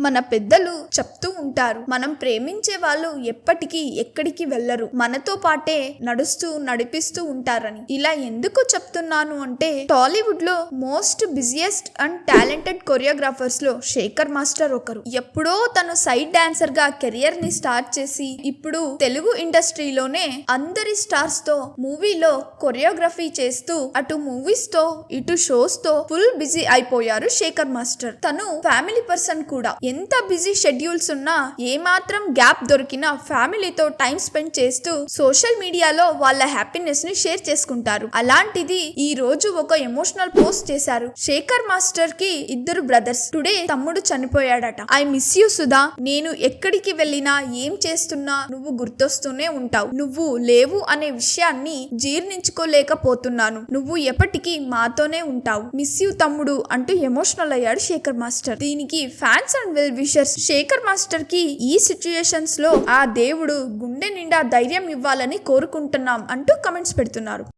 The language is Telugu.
మన పెద్దలు చెప్తూ ఉంటారు. మనం ప్రేమించే వాళ్ళు ఎప్పటికీ ఎక్కడికి వెళ్ళరు. మనతో పాటే నడుస్తూ నడిపిస్తూ ఉంటారని. ఇలా ఎందుకు చెప్తున్నాను అంటే టాలీవుడ్లో మోస్ట్ బిజియెస్ట్ అండ్ టాలెంటెడ్ కొరియోగ్రాఫర్స్లో శేఖర్ మాస్టర్ ఒకరు. ఎప్పుడో తను సైడ్ డాన్సర్గా కెరియర్ని స్టార్ట్ చేసి ఇప్పుడు తెలుగు ఇండస్ట్రీలోనే అందరి స్టార్స్తో మూవీలో కొరియోగ్రఫీ చేస్తూ అటు మూవీస్తో ఇటు షోస్తో ఫుల్ బిజీ అయిపోయారు శేఖర్ మాస్టర్. తను ఫ్యామిలీ పర్సన్ కూడా. ఎంత బిజీ షెడ్యూల్స్ ఉన్నా ఏమాత్రం గ్యాప్ దొరికినా ఫ్యామిలీతో టైం స్పెండ్ చేస్తూ సోషల్ మీడియాలో వాళ్ళ హ్యాపీనెస్ని షేర్ చేసుకుంటారు. అలాంటిది ఈ రోజు ఒక ఎమోషనల్ పోస్ట్ చేశారు. శేఖర్ మాస్టర్కి ఇద్దరు బ్రదర్స్. టుడే తమ్ముడు చనిపోయాడట. I miss you Sudha. నేను ఎక్కడికి వెళ్ళినా ఏం చేస్తున్నా నువ్వు గుర్తొస్తూనే ఉంటావు. నువ్వు లేవు అనే విషయాన్ని జీర్ణించుకోలేకపోతున్నాను. నువ్వు ఎప్పటికీ మాతోనే ఉంటావు. మిస్ యూ తమ్ముడు అంటూ ఎమోషనల్ అయ్యాడు శేఖర్ మాస్టర్. దీనికి fans and well wishers Shekhar మాస్టర్కి ఈ సిచ్యుయేషన్స్లో ఆ దేవుడు గుండె నిండా ధైర్యం ఇవ్వాలని కోరుకుంటున్నాం అంటూ కమెంట్స్ పెడుతున్నారు.